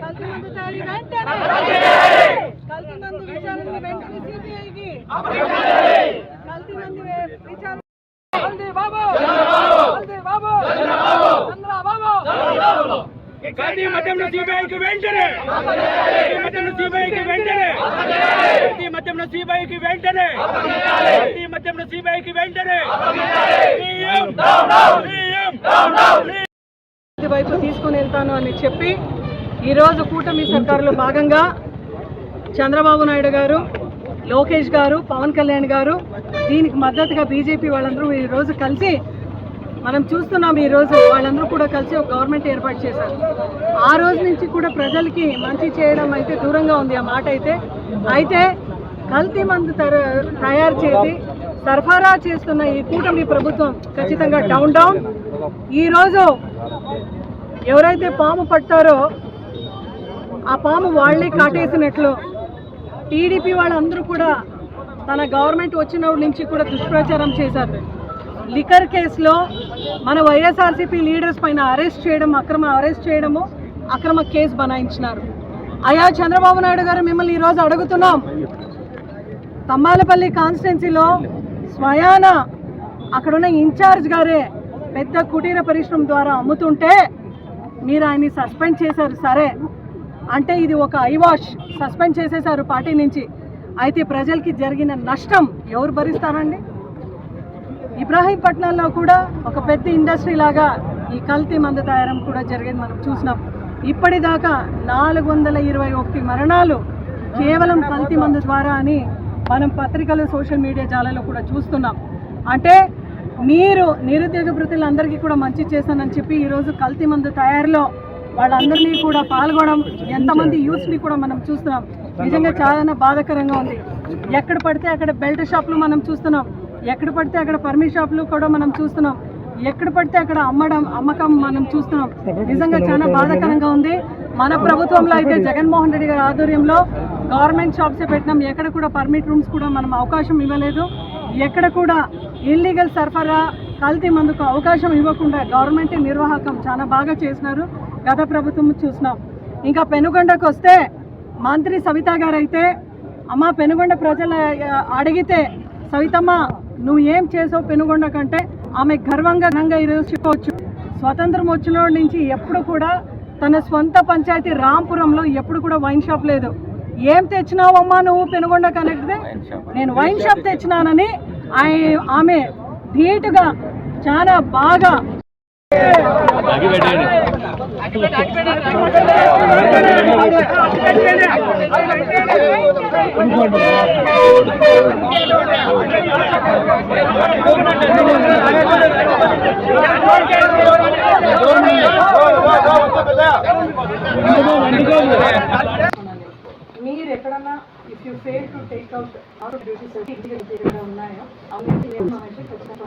కల్తీ మందు తయారీ వెంటనే కల్తీ మందు వెంటనే సిబిఐకి. కల్తీ మందు విచారణ బాబు బాబు వెంటనే! గాంధీ మద్యంలో సిబిఐకి వెంటనే! గాంధీ మద్యంలో సిబిఐకి వెంటనే! మద్యంలో సిబిఐకి వెంటనే! వైపు తీసుకొని వెళ్తాను అని చెప్పి ఈరోజు కూటమి సర్కారులో భాగంగా చంద్రబాబు నాయుడు గారు లోకేష్ గారు పవన్ కళ్యాణ్ గారు దీనికి మద్దతుగా బీజేపీ వాళ్ళందరూ ఈరోజు కలిసి మనం చూస్తున్నాం ఈరోజు వాళ్ళందరూ కూడా కలిసి ఒక గవర్నమెంట్ ఏర్పాటు చేశారు. ఆ రోజు నుంచి కూడా ప్రజలకి మంచి చేయడం అయితే దూరంగా ఉంది ఆ మాట అయితే. అయితే కల్తీ మందు తయారు చేసి సరఫరా చేస్తున్న ఈ కూటమి ప్రభుత్వం ఖచ్చితంగా డౌన్ డౌన్ ఈరోజు ఎవరైతే పాము పట్టారో ఆ పాము వాళ్ళే కాటేసినట్లు టీడీపీ వాళ్ళందరూ కూడా తన గవర్నమెంట్ వచ్చినప్పటి నుంచి కూడా దుష్ప్రచారం చేశారు. లిక్కర్ కేసులో మన వైఎస్ఆర్సీపీ లీడర్స్ పైన అరెస్ట్ చేయడం అక్రమ అరెస్ట్ చేయడము అక్రమ కేసు బనాయించినారు. అయ్యా చంద్రబాబు నాయుడు గారు మిమ్మల్ని ఈరోజు అడుగుతున్నాం. తమ్మాలపల్లి కాన్స్టిట్యున్సీలో స్వయాన అక్కడున్న ఇన్ఛార్జ్ గారే పెద్ద కుటీర పరిశ్రమ ద్వారా అమ్ముతుంటే మీరు ఆయన్ని సస్పెండ్ చేశారు. సరే అంటే ఇది ఒక ఐవాష్ సస్పెండ్ చేసేశారు పార్టీ నుంచి. అయితే ప్రజలకి జరిగిన నష్టం ఎవరు భరిస్తారండి? ఇబ్రాహీంపట్నంలో కూడా ఒక పెద్ద ఇండస్ట్రీ లాగా ఈ కల్తీ మందు తయారం కూడా జరిగేది మనం చూసినాం. ఇప్పటిదాకా నాలుగు వందల ఇరవై ఒకటి మరణాలు కేవలం కల్తీ మందు ద్వారా అని మనం పత్రికలు సోషల్ మీడియా జాలలో కూడా చూస్తున్నాం. అంటే మీరు నిరుద్యోగ వృత్తులందరికీ కూడా మంచి చేశానని చెప్పి ఈరోజు కల్తీ మందు తయారీలో వాళ్ళందరినీ కూడా పాల్గొనడం ఎంతమంది యూత్ని కూడా మనం చూస్తున్నాం. నిజంగా చాలా బాధాకరంగా ఉంది. ఎక్కడ పడితే అక్కడ బెల్ట్ షాప్లు మనం చూస్తున్నాం. ఎక్కడ పడితే అక్కడ పర్మి షాప్లు కూడా మనం చూస్తున్నాం. ఎక్కడ పడితే అక్కడ అమ్మడం అమ్మకం మనం చూస్తున్నాం. నిజంగా చాలా బాధాకరంగా ఉంది. మన ప్రభుత్వంలో అయితే జగన్మోహన్ రెడ్డి గారి ఆధ్వర్యంలో గవర్నమెంట్ షాప్సే పెట్టినాం. ఎక్కడ కూడా పర్మిట్ రూమ్స్ కూడా మనం అవకాశం ఇవ్వలేదు. ఎక్కడ కూడా ఇల్లీగల్ సరఫరా కల్తీ మందుకు అవకాశం ఇవ్వకుండా గవర్నమెంట్ నిర్వాహకం చాలా బాగా చేసినారు. గత ప్రభుత్వం చూసినాం. ఇంకా పెనుగొండకు వస్తే మంత్రి సవిత గారు అయితే అమ్మ పెనుగొండ ప్రజల అడిగితే సవితమ్మ నువ్వు ఏం చేసావు పెనుగొండ కంటే? ఆమె గర్వంగా గంగా ఈరోజు చెప్పవచ్చు. స్వతంత్రం వచ్చిన నుంచి ఎప్పుడు కూడా తన స్వంత పంచాయతీ రాంపురంలో ఎప్పుడు కూడా వైన్ షాప్ లేదు. ఏం తెచ్చినావమ్మా నువ్వు పెనుగొండ కనెక్ట్దే? నేను వైన్ షాప్ తెచ్చినానని ఆమె ధీటుగా చాలా బాగా మీరు ఎక్కడన్నా if you fail to take out out duties ఇంటికి ఎక్కడ ఉన్నాయో? అవన్నీ నియమం ఖచ్చితంగా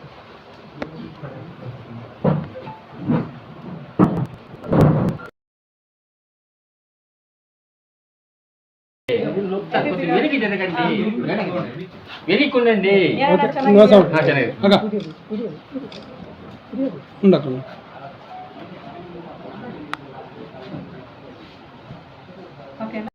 వెనక్కి జరగండి వెనక్కి ఉండండి ఓకే.